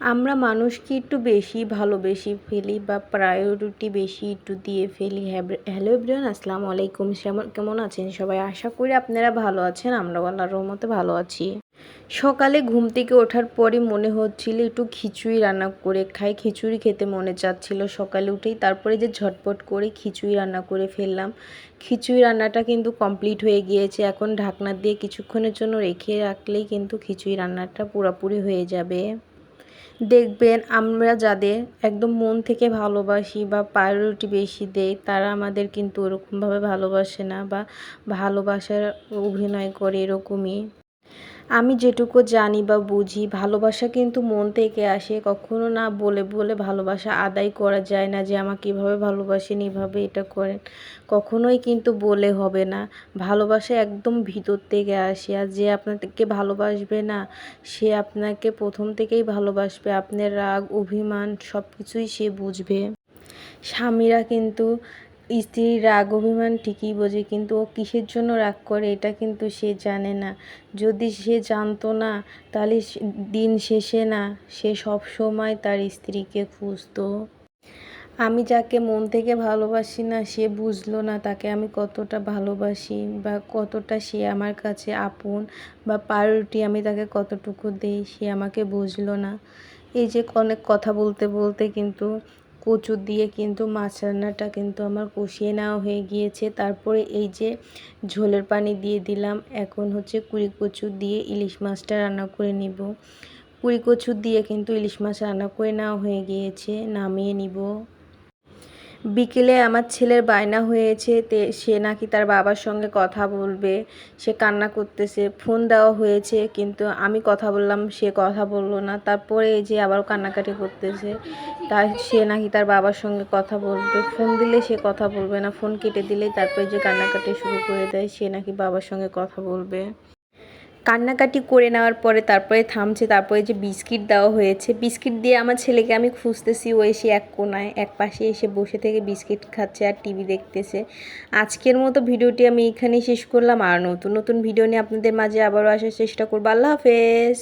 আমরা মানুষকে একটু বেশি ভালোবেসে ফেলি বা প্রায়োরিটি বেশি একটু দিয়ে ফেলি। হ্যালো এভরিওয়ান আসসালামু আলাইকুম। কেমন আছেন সবাই? আশা করি আপনারা ভালো আছেন। আমরাও আল্লাহর রহমতে ভালো আছি। সকালে ঘুম থেকে ওঠার পরে মনে হচ্ছিল একটু খিচুড়ি রান্না করে খাই। খিচুড়ি খেতে মনে চাচ্ছিল। সকালে উঠেই তারপরে যে ঝটপট করে খিচুড়ি রান্না করে ফেললাম। খিচুড়ি রান্নাটা কিন্তু কমপ্লিট হয়ে গিয়েছে। এখন ঢাকনা দিয়ে কিছুক্ষণের জন্য রেখে রাখলেই কিন্তু খিচুড়ি রান্নাটা পুরোপুরি হয়ে যাবে। দেখবেন আমরা যাদের একদম মন থেকে ভালোবাসি বা প্রায়োরিটি বেশি দেয় তারা আমাদের কিন্তু ওরকমভাবে ভালোবাসে না বা ভালোবাসার অভিনয় করে এরকমই। আমি যেটুকু জানি বা বুঝি, ভালোবাসা কিন্তু মন থেকে আসে। কখনো না বলে বলে ভালোবাসা আদায় করা যায় না যে আমাকে এভাবে ভালোবাসেন, এভাবে এটা করেন। কখনোই কিন্তু বলে হবে না। ভালোবাসা একদম ভিতর থেকে আসে আর যে আপনাকে ভালোবাসবে না, সে আপনাকে প্রথম থেকেই ভালোবাসবে। আপনার রাগ, অভিমান সব কিছুই সে বুঝবে। স্বামীরা কিন্তু স্ত্রীর রাগ, অভিমান ঠিকই বোঝে, কিন্তু ও কিসের জন্য রাগ করে এটা কিন্তু সে জানে না। যদি সে জানতো না, তাহলে দিন শেষে না, সে সব সময় তার স্ত্রীকে খুঁজতো। আমি যাকে মন থেকে ভালোবাসি না, সে বুঝলো না তাকে আমি কতটা ভালোবাসি বা কতটা সে আমার কাছে আপন বা প্রায়োরিটি আমি তাকে কতটুকু দিই, সে আমাকে বুঝলো না। এই যে অনেক কথা বলতে বলতে কিন্তু কচু দিয়ে কিন্তু মাছ রান্নাটা কিন্তু আমার কষিয়ে নেওয়া হয়ে গিয়েছে। তারপরে এই যে ঝোলের পানি দিয়ে দিলাম, এখন হচ্ছে কুড়ি কচু দিয়ে ইলিশ মাছটা রান্না করে নিব। কুড়ি কচু দিয়ে কিন্তু ইলিশ মাছ রান্না করে নেওয়া হয়ে গিয়েছে, নামিয়ে নিব। বিকেলে আমার ছেলের বায়না হয়েছে, তে, সে নাকি তার বাবার সঙ্গে কথা বলবে, সে কান্না করতেছে, ফোন দেওয়া হয়েছে, কিন্তু আমি কথা বললাম, সে কথা বলল না। তারপরে যে আবার কান্নাকাটি করতেছে তার সে নাকি তার বাবার সঙ্গে কথা বলবে, ফোন দিলে সে কথা বলবে না, ফোন কেটে দিলে তারপরে যে কান্নাকাটি শুরু করে দেয়, সে নাকি বাবার সঙ্গে কথা বলবে। কান্নাকাটি করে নেওয়ার পরে তারপরে থামছে, তারপরে যে বিস্কিট দেওয়া হয়েছে, বিস্কিট দিয়ে আমার ছেলেকে আমি খুঁজতেছি, ও এসে এক কোনায়, এক পাশে এসে বসে থেকে বিস্কিট খাচ্ছে আর টিভি দেখতেছে। আজকের মতো ভিডিওটি আমি এখানেই শেষ করলাম, আর নতুন নতুন ভিডিও নিয়ে আপনাদের মাঝে আবারও আসার চেষ্টা করব। আল্লাহ হাফেজ।